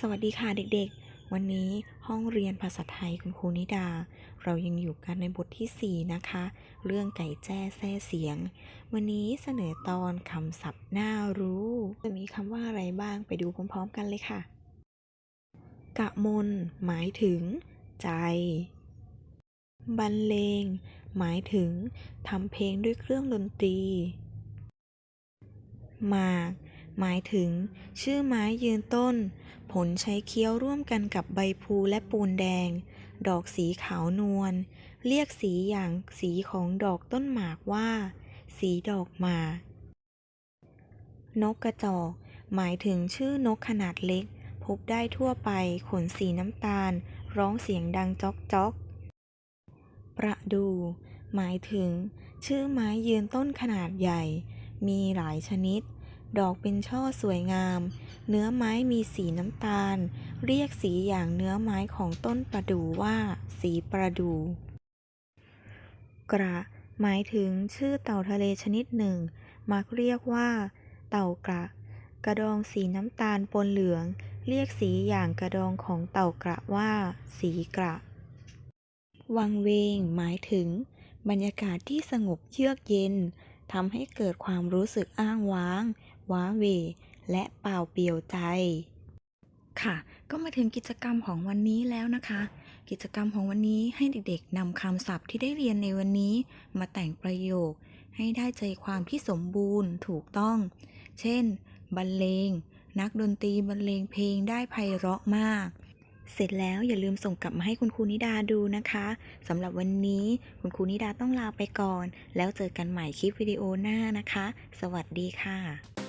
สวัสดีค่ะเด็กๆ วันนี้ห้องเรียนภาษาไทยคุณครูนิดา เรายังอยู่กันในบทที่ 4 นะคะ เรื่องไก่แจ้แซ่เสียง วันนี้เสนอตอนคำศัพท์น่ารู้ จะมีคำว่าอะไรบ้างไปดูพร้อมๆกันเลยค่ะ กะมน หมายถึง ใจ บรรเลง หมายถึงทำเพลงด้วยเครื่องดนตรี หมาก หมายถึง ชื่อไม้ยืนต้น ผลใช้เคี้ยวร่วมกันกับใบพลูและปูนแดง ดอกสีขาวนวล เรียกสีอย่างสีของดอกต้นหมากว่า สีดอกหมาก นกกระจอก หมายถึงชื่อนกขนาดเล็ก พบได้ทั่วไป ขนสีน้ำตาล ร้องเสียงดังจ๊อกจ๊อก ประดู หมายถึง ชื่อไม้ยืนต้นขนาดใหญ่ มีหลายชนิด ดอกเป็นช่อสวยงาม เนื้อไม้มีสีน้ำตาล เรียกสีอย่างเนื้อไม้ของต้นประดู่ว่า สีประดู่กระ หมายถึงชื่อเต่าทะเลชนิดหนึ่ง มักเรียกว่า เต่ากระ กระดองสีน้ำตาลปนเหลือง เรียกสีอย่างกระดองของเต่ากระว่า สีกระ วังเวง หมายถึง บรรยากาศที่สงบเยือกเย็น ทำให้เกิดความรู้สึกอ้างว้าง ว้าเว และเปล่าเปลี่ยวใจ ค่ะ ก็มาถึงกิจกรรมของวันนี้แล้วนะคะ กิจกรรมของวันนี้ให้เด็กๆนำคำศัพท์ที่ได้เรียนในวันนี้ มาแต่งประโยค ให้ได้ใจความที่สมบูรณ์ถูกต้อง เช่น บรรเลง นักดนตรีบรรเลงเพลงได้ไพเราะมาก เสร็จแล้วอย่าลืมส่งกลับมาให้คุณครูนิดาดูนะคะสำหรับวันนี้คุณครูนิดาต้องลาไปก่อน แล้วเจอกันใหม่คลิปวิดีโอหน้านะคะ สวัสดีค่ะ